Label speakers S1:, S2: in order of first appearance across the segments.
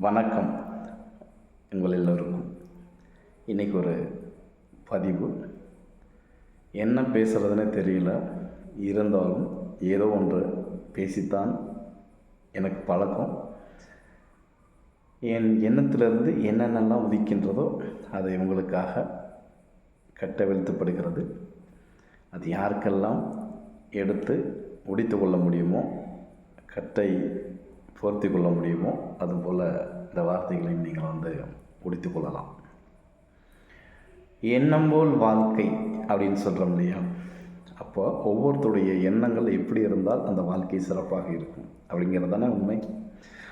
S1: வணக்கம் உங்கள் எல்லோருக்கும். இன்றைக்கி ஒரு பதிவு. என்ன பேசுகிறதுனே தெரியல. இருந்தாலும் ஏதோ ஒன்று பேசித்தான் எனக்கு பழக்கம். என் எண்ணத்திலிருந்து என்னென்னலாம் உதிக்கின்றதோ அதை உங்களுக்காக கட்டவிழ்த்துப்படுகிறது அது யாருக்கெல்லாம் எடுத்து உடித்து கொள்ள முடியுமோ கட்டை போர்த்தி கொள்ள முடியுமோ அதுபோல் இந்த வார்த்தைகளையும் நீங்கள் வந்து உடித்து கொள்ளலாம். எண்ணம் போல் வாழ்க்கை அப்படின்னு சொல்கிறோம் இல்லையா? அப்போ ஒவ்வொருத்தருடைய எண்ணங்கள் எப்படி இருந்தால் அந்த வாழ்க்கை சிறப்பாக இருக்கும் அப்படிங்கிறது தானே உண்மை.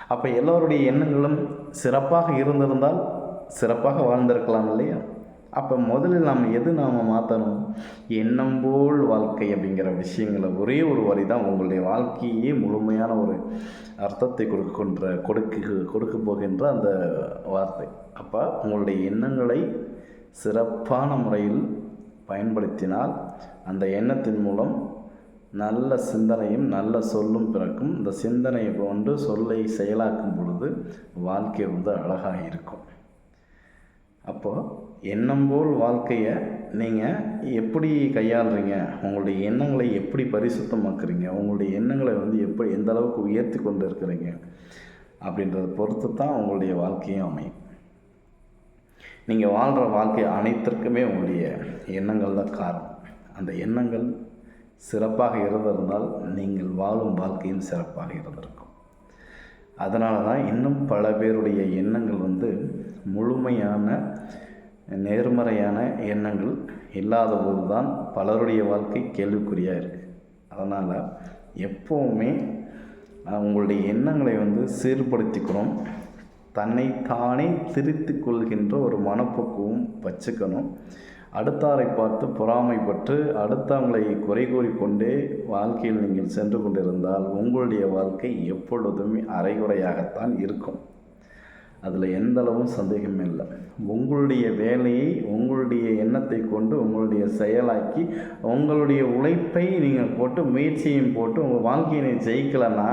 S1: அப்போ எல்லோருடைய எண்ணங்களும் சிறப்பாக இருந்திருந்தால் சிறப்பாக வாழ்ந்திருக்கலாம் இல்லையா? அப்போ முதலில் நாம் எது நாம் மாற்றணும் எண்ணம் போல் வாழ்க்கை அப்படிங்கிற விஷயங்களை ஒரே ஒரு வரி தான் உங்களுடைய வாழ்க்கையே முழுமையான ஒரு அர்த்தத்தை கொடுக்கின்ற கொடுக்க கொடுக்க போகின்ற அந்த வார்த்தை. அப்போ உங்களுடைய எண்ணங்களை சிறப்பான முறையில் பயன்படுத்தினால் அந்த எண்ணத்தின் மூலம் நல்ல சிந்தனையும் நல்ல சொல்லும் பிறக்கும். இந்த சிந்தனையை கொண்டு சொல்லை செயலாக்கும் பொழுது வாழ்க்கை வந்து அழகாக இருக்கும். அப்போது எண்ணம் போல் வாழ்க்கையை நீங்கள் எப்படி கையாளுறீங்க? உங்களுடைய எண்ணங்களை எப்படி பரிசுத்தமாக்குறீங்க? உங்களுடைய எண்ணங்களை வந்து எப்படி எந்த அளவுக்கு உயர்த்தி கொண்டு இருக்கிறீங்க? அப்படின்றத பொறுத்து தான் உங்களுடைய வாழ்க்கையும் அமையும். நீங்கள் வாழ்கிற வாழ்க்கை அனைத்திற்குமே உங்களுடைய எண்ணங்கள் தான் காரணம். அந்த எண்ணங்கள் சிறப்பாக இருந்திருந்தால் நீங்கள் வாழும் வாழ்க்கையும் சிறப்பாக இருந்திருக்கும். அதனால தான் இன்னும் பல பேருடைய எண்ணங்கள் வந்து முழுமையான நேர்மறையான எண்ணங்கள் இல்லாத போது தான் பலருடைய வாழ்க்கை கேள்விக்குறியாக இருக்குது அதனால் எப்போவுமே உங்களுடைய எண்ணங்களை வந்து சீர்படுத்திக்கணும். தன்னை தானே திருத்தி கொள்கின்ற ஒரு மனப்பக்குவம் வச்சுக்கணும். அடுத்தாரை பார்த்து பொறாமைப்பட்டு அடுத்தவங்களை குறை கூறிக்கொண்டே வாழ்க்கையில் நீங்கள் சென்று கொண்டிருந்தால் உங்களுடைய வாழ்க்கை எப்பொழுதுமே அரைகுறையாகத்தான் இருக்கும். அதில் எந்த அளவும் சந்தேகமே இல்லை. உங்களுடைய வேலையை உங்களுடைய எண்ணத்தை கொண்டு உங்களுடைய செயலாக்கி உங்களுடைய உழைப்பை நீங்கள் போட்டு முயற்சியும் போட்டு உங்கள் வாழ்க்கையினை ஜெயிக்கலைன்னா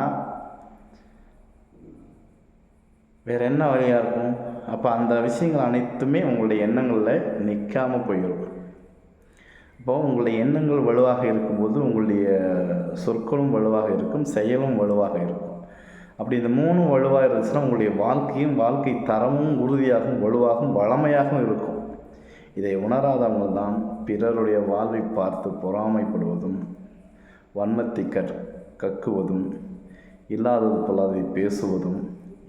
S1: வேறு என்ன வழியாக இருக்கும்? அப்போ அந்த விஷயங்கள் அனைத்துமே உங்களுடைய எண்ணங்களில் நிற்காமல் போயிடும் இப்போ உங்களுடைய எண்ணங்கள் வலுவாக இருக்கும்போது உங்களுடைய சொற்களும் வலுவாக இருக்கும் செயலும் வலுவாக இருக்கும். அப்படி இந்த மூணும் வலுவாக இருந்துச்சுன்னா உங்களுடைய வாழ்க்கையும் வாழ்க்கை தரமும் உறுதியாகவும் வலுவாகவும் வளமையாகவும் இருக்கும். இதை உணராதவங்க தான் பிறருடைய வாழ்வை பார்த்து பொறாமைப்படுவதும் வன்மத்தை கற் கக்குவதும் இல்லாதது பொல்லாததை பேசுவதும்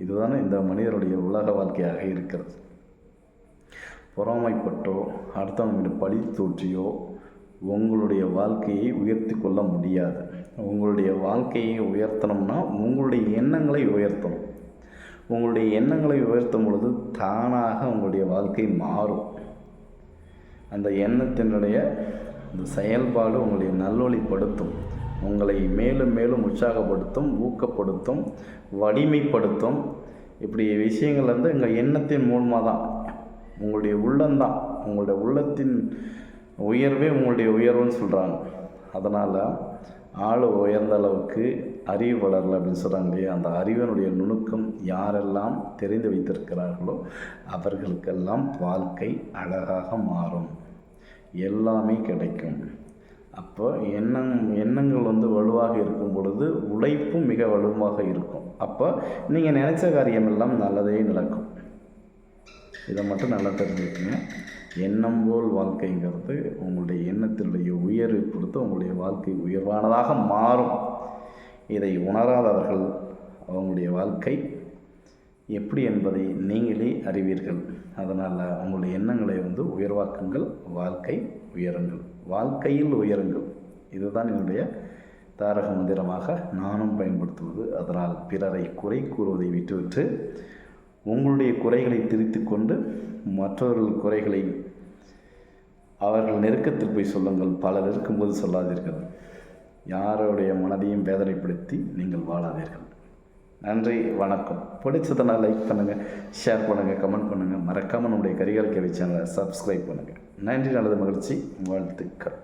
S1: இதுதானே இந்த மனிதருடைய உலக வாழ்க்கையாக இருக்கிறது. பொறாமைப்பட்டோ அடுத்தவங்க பழி தோற்றியோ உங்களுடைய வாழ்க்கையை உயர்த்தி கொள்ள முடியாது. உங்களுடைய வாழ்க்கையை உயர்த்தணும்னா உங்களுடைய எண்ணங்களை உயர்த்தணும். உங்களுடைய எண்ணங்களை உயர்த்தும் பொழுது தானாக உங்களுடைய வாழ்க்கை மாறும். அந்த எண்ணத்தினுடைய அந்த செயல்பாடு உங்களுடைய நல்வழிப்படுத்தும். உங்களை மேலும் மேலும் உற்சாகப்படுத்தும் ஊக்கப்படுத்தும் வடிமைப்படுத்தும் இப்படி விஷயங்கள் வந்து எங்கள் எண்ணத்தின் மூலமாக தான் உங்களுடைய உள்ளம்தான். உங்களுடைய உள்ளத்தின் உயர்வே உங்களுடைய உயர்வுன்னு சொல்கிறாங்க அதனால் ஆள் உயர்ந்த அளவுக்கு அறிவு வளரல அப்படின்னு சொல்கிறாங்க இல்லையா அந்த அறிவினுடைய நுணுக்கம் யாரெல்லாம் தெரிந்து வைத்திருக்கிறார்களோ அவர்களுக்கெல்லாம் வாழ்க்கை அழகாக மாறும். எல்லாமே கிடைக்கும். அப்போ எண்ணம் எண்ணங்கள் வந்து வலுவாக இருக்கும் பொழுது உழைப்பும் மிக வலுவாக இருக்கும். அப்போ நீங்கள் நினச்ச காரியம் எல்லாம் நல்லதே நடக்கும். இதை மட்டும் நல்லா தெரிஞ்சுக்கங்க. எண்ணம் போல் வாழ்க்கைங்கிறது உங்களுடைய எண்ணத்தினுடைய உயர்வு பொறுத்து அவங்களுடைய வாழ்க்கை உயர்வானதாக மாறும். இதை உணராதவர்கள் அவங்களுடைய வாழ்க்கை எப்படி என்பதை நீங்களே அறிவீர்கள். அதனால் உங்களுடைய எண்ணங்களை வந்து உயர்வாக்குங்கள் வாழ்க்கை உயருங்கள். வாழ்க்கையில் உயருங்கள். இதுதான் என்னுடைய தாரக மந்திரமாக நானும் பயன்படுத்துவது. அதனால் பிறரை குறை கூறுவதை விட்டுவிட்டு உங்களுடைய குறைகளை திரித்து கொண்டு மற்றவர்கள் குறைகளை அவர்கள் நெருக்கத்தில் போய் சொல்லுங்கள். பலர் இருக்கும்போது சொல்லாதீர்கள். யாருடைய மனதையும் வேதனைப்படுத்தி நீங்கள் வாழாதீர்கள். நன்றி வணக்கம். பிடிச்சதுனால் லைக் பண்ணுங்கள் ஷேர் பண்ணுங்கள் கமெண்ட் பண்ணுங்கள் மறக்காமல் நம்முடைய கரிகால் கேவி சேனலை சப்ஸ்கிரைப் பண்ணுங்கள் நன்றி நல்லது மகிழ்ச்சி. வாழ்த்துக்கள்.